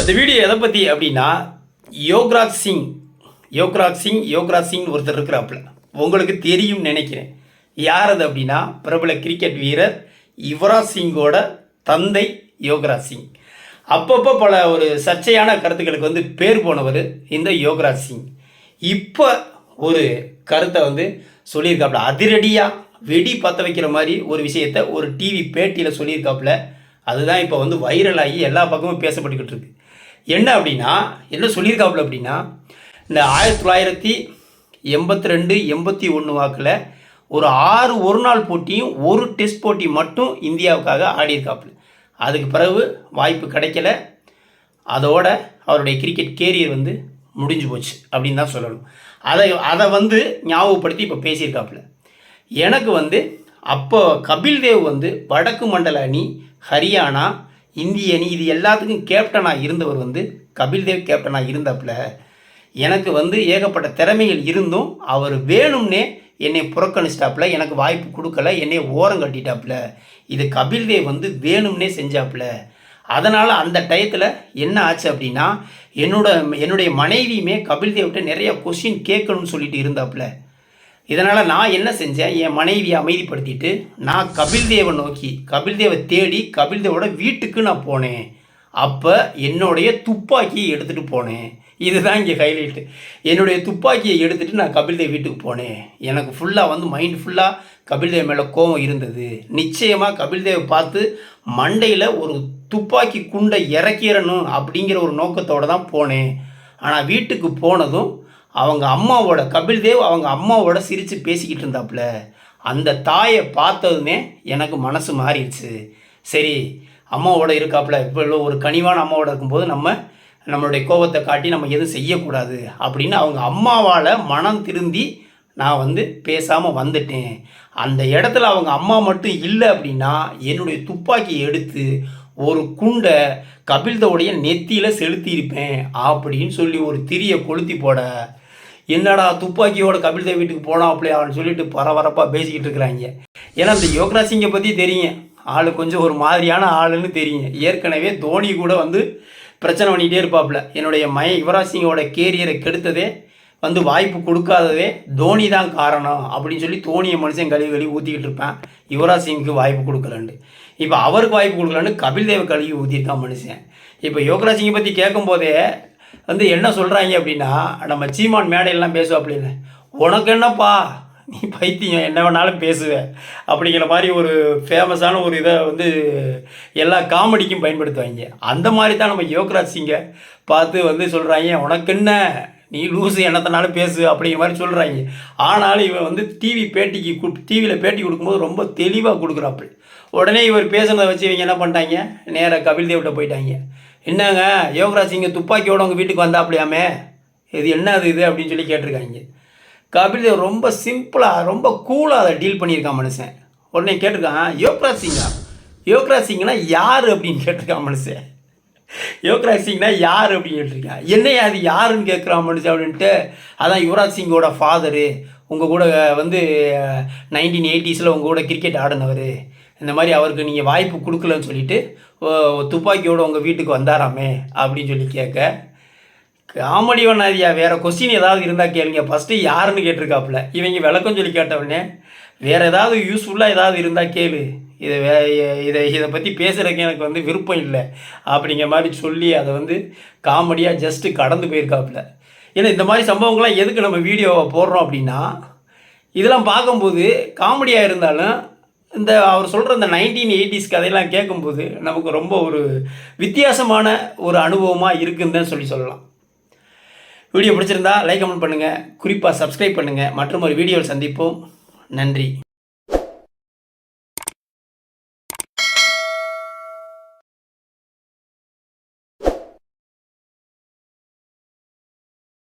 இந்த வீடியோ எதை பற்றி அப்படின்னா யோக்ராஜ் சிங் யோக்ராஜ் சிங் யோக்ராஜ் சிங் ஒருத்தர் இருக்கிறாப்புல. உங்களுக்கு தெரியும் நினைக்கிறேன். யார் அது அப்படின்னா பிரபல கிரிக்கெட் வீரர் யுவராஜ் சிங்கோட தந்தை யோகராஜ் சிங். அப்பப்போ பல ஒரு சர்ச்சையான கருத்துக்களுக்கு வந்து பேர் போனவர் இந்த யோகராஜ் சிங். இப்போ ஒரு கருத்தை வந்து சொல்லியிருக்காப்புல. அதிரடியாக வெடி பற்ற வைக்கிற மாதிரி ஒரு விஷயத்த ஒரு டிவி பேட்டியில் சொல்லியிருக்காப்புல. அதுதான் இப்போ வந்து வைரல் ஆகி எல்லா பக்கமும் பேசப்பட்டுக்கிட்டு இருக்கு. என்ன அப்படின்னா என்ன சொல்லியிருக்காப்புல அப்படின்னா இந்த ஆயிரத்தி தொள்ளாயிரத்தி எண்பத்தி ரெண்டு எண்பத்தி ஒன்று வாக்கில் ஒரு ஆறு ஒரு நாள் போட்டியும் ஒரு டெஸ்ட் போட்டி மட்டும் இந்தியாவுக்காக ஆடியிருக்காப்புல. அதுக்கு பிறகு வாய்ப்பு கிடைக்கல. அதோட அவருடைய கிரிக்கெட் கேரியர் வந்து முடிஞ்சு போச்சு அப்படின்னு தான் சொல்லணும். அதை அதை வந்து ஞாபகப்படுத்தி இப்போ பேசியிருக்காப்புல. எனக்கு வந்து அப்போ கபில் தேவ் வந்து வடக்கு மண்டல அணி ஹரியானா இந்திய அணி இது எல்லாத்துக்கும் கேப்டனாக இருந்தவர் வந்து கபில் தேவ் கேப்டனாக இருந்தாப்புல எனக்கு வந்து ஏகப்பட்ட திறமைகள் இருந்தும் அவர் வேணும்னே என்னை புறக்கணிச்சிட்டாப்புல எனக்கு வாய்ப்பு கொடுக்கல என்னை ஓரம் கட்டிட்டாப்புல இது கபில் தேவ் வந்து வேணும்னே செஞ்சாப்புல அதனால் அந்த டயத்தில் என்ன ஆச்சு அப்படின்னா என்னோட என்னுடைய மனைவியுமே கபில் தேவ்கிட்ட நிறைய கொஷின் கேட்கணும்னு சொல்லிட்டு இருந்தாப்புல இதனால் நான் என்ன செஞ்சேன்? என் மனைவியை அமைதிப்படுத்திட்டு நான் கபில் தேவை நோக்கி கபில் தேவை தேடி கபில் தேவோட வீட்டுக்கு நான் போனேன். அப்போ என்னுடைய துப்பாக்கியை எடுத்துகிட்டு போனேன். இதுதான் இங்கே ஹைலைட்டு என்னுடைய துப்பாக்கியை எடுத்துகிட்டு நான் கபில் தேவ் வீட்டுக்கு போனேன். எனக்கு ஃபுல்லாக வந்து மைண்ட் ஃபுல்லாக கபில் தேவ் மேலே கோவம் இருந்தது. நிச்சயமாக கபில் தேவை பார்த்து மண்டையில் ஒரு துப்பாக்கி குண்டை இறக்கிறணும் அப்படிங்கிற ஒரு நோக்கத்தோடு தான் போனேன். ஆனால் வீட்டுக்கு போனதும் அவங்க அம்மாவோட கபில் தேவ் அவங்க அம்மாவோட சிரித்து பேசிக்கிட்டு இருந்தாப்புல அந்த தாயை பார்த்ததுமே எனக்கு மனசு மாறிடுச்சு. சரி அம்மாவோட இருக்காப்புல இவ்வளோ ஒரு கனிவான அம்மாவோட இருக்கும்போது நம்ம நம்மளுடைய கோபத்தை காட்டி நம்ம எதுவும் செய்யக்கூடாது அப்படின்னு அவங்க அம்மாவால் மனம் திருந்தி நான் வந்து பேசாமல் வந்துட்டேன். அந்த இடத்துல அவங்க அம்மா மட்டும் இல்லை அப்படின்னா என்னுடைய துப்பாக்கியை எடுத்து ஒரு குண்டை கபில்தவுடைய நெத்தியில் செலுத்தியிருப்பேன் அப்படின்னு சொல்லி ஒரு திரியை கொளுத்தி போட என்னடா துப்பாக்கியோட கபில்தேவ் வீட்டுக்கு போகலாம் அப்படி அப்படின்னு சொல்லிட்டு பரபரப்பாக பேசிக்கிட்டு இருக்கிறாங்க. ஏன்னா இந்த யோகராஜ் சிங்கை பற்றி தெரியும் ஆள் கொஞ்சம் ஒரு மாதிரியான ஆளுன்னு தெரியும் ஏற்கனவே தோனி கூட வந்து பிரச்சனை பண்ணிகிட்டே இருப்பாப்புல என்னுடைய மய யுவராஜ் சிங்கோட கேரியரை கெடுத்ததே வந்து வாய்ப்பு கொடுக்காததே தோனி தான் காரணம் அப்படின்னு சொல்லி தோனியை மனுஷன் கழுவி கழுவி ஊற்றிக்கிட்டு இருப்பேன். யுவராஜ் சிங்க்கு வாய்ப்பு கொடுக்கலன்ட்டு. இப்போ அவருக்கு வாய்ப்பு கொடுக்கலன்னு கபில் தேவ கழுவி ஊற்றிருக்கான் மனுஷன். இப்போ யோகராஜ் சிங்கை பற்றி கேட்கும்போதே வந்து என்ன சொல்கிறாங்க அப்படின்னா நம்ம சீமான் மேடையெல்லாம் பேசுவோம் அப்படின்னு உனக்கு என்னப்பா? நீ பைத்தியம் என்ன வேணாலும் பேசுவேன் அப்படிங்கிற மாதிரி ஒரு ஃபேமஸான ஒரு இதை வந்து எல்லா காமெடிக்கும் பயன்படுத்துவாங்க. அந்த மாதிரி தான் நம்ம யோகராஜ் சிங்கை பார்த்து வந்து சொல்கிறாங்க உனக்கு என்ன? நீ லூஸு என்னத்தனாலும் பேசு அப்படிங்கிற மாதிரி சொல்கிறாங்க ஆனாலும் இவன் வந்து டிவி பேட்டிக்கு டிவியில் பேட்டி கொடுக்கும்போது ரொம்ப தெளிவாக கொடுக்குறாப்புல. உடனே இவர் பேசுனதை வச்சு இவங்க என்ன பண்ணிட்டாங்க? நேராக கபில் தேவ்கிட்ட போயிட்டாங்க. என்னங்க யோகராஜ் சிங்கை துப்பாக்கியோட உங்கள் வீட்டுக்கு வந்தாப்படியாமே இது என்ன அது இது அப்படின்னு சொல்லி கேட்டிருக்காங்க. கபில் தேவ் ரொம்ப சிம்பிளாக ரொம்ப கூலாக அதை டீல் பண்ணியிருக்கான் மனுஷன். உடனே கேட்டிருக்கான் யோகராஜ் சிங்கா? யோகராஜ் சிங்னா யார்? அப்படின்னு கேட்டிருக்கான் மனுஷன். யுவராஜ் சிங்னா யார் அப்படின்னு கேட்டிருக்கான் என்னையா அது யாருன்னு கேட்குறான் மனுஷன் அப்படின்ட்டு. அதான் யுவராஜ் சிங்கோட ஃபாதரு உங்கள் கூட வந்து நைன்டீன் எயிட்டிஸில் உங்கள் கூட கிரிக்கெட் ஆடினவர். இந்த மாதிரி அவருக்கு நீங்கள் வாய்ப்பு கொடுக்கலன்னு சொல்லிட்டு துப்பாக்கியோடு உங்கள் வீட்டுக்கு வந்தாராமே அப்படின்னு சொல்லி கேட்க. காமெடி பண்ணாதியா வேறு கொஸ்டின் ஏதாவது இருந்தால் கேளுங்க. ஃபஸ்ட்டு யாருன்னு கேட்டிருக்காப்புல. இவங்க விளக்கம் சொல்லி கேட்டவுடனே வேறு ஏதாவது யூஸ்ஃபுல்லாக ஏதாவது இருந்தால் கேளு. இதை வே இதை இதை பற்றி பேசுகிறதுக்கு எனக்கு வந்து விருப்பம் இல்லை. அப்படிங்கிற மாதிரி சொல்லி அதை வந்து காமெடியாக ஜஸ்ட்டு கடந்து போயிருக்காப்புல. ஏன்னா இந்த மாதிரி சம்பவங்கள்லாம் எதுக்கு நம்ம வீடியோவை போடுறோம் அப்படின்னா இதெல்லாம் பார்க்கும்போது காமெடியாக இருந்தாலும் இந்த அவர் சொல்கிற இந்த நைன்டீன் எயிட்டிஸ் கதையெல்லாம் கேட்கும்போது நமக்கு ரொம்ப ஒரு வித்தியாசமான ஒரு அனுபவமாக இருக்குன்னு தான் சொல்லி சொல்லலாம். வீடியோ பிடிச்சிருந்தா லைக் கமெண்ட் பண்ணுங்கள் குறிப்பாக சப்ஸ்கிரைப் பண்ணுங்கள் மற்றும் ஒரு வீடியோவில் சந்திப்போம். நன்றி.